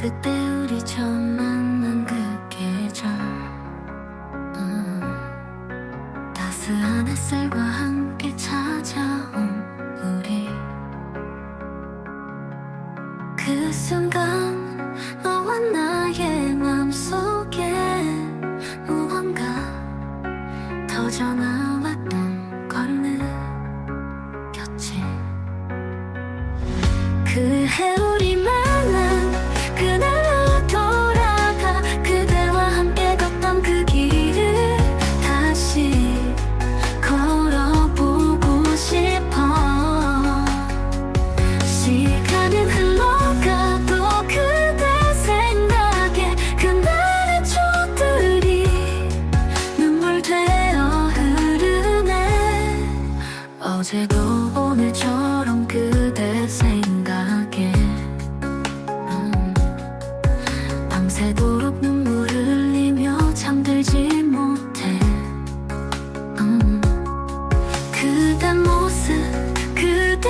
그때 우리 처음 만난 그 계절. 음, 따스한 햇살과 함께 찾아온 우리. 그 순간 너와 나의 맘속에 무언가 터져나왔던 걸 느꼈지. 그해 우리 오늘처럼 그대 생각에. 음, 밤새도록 눈물 흘리며 잠들지 못해. 음, 그대 모습 그대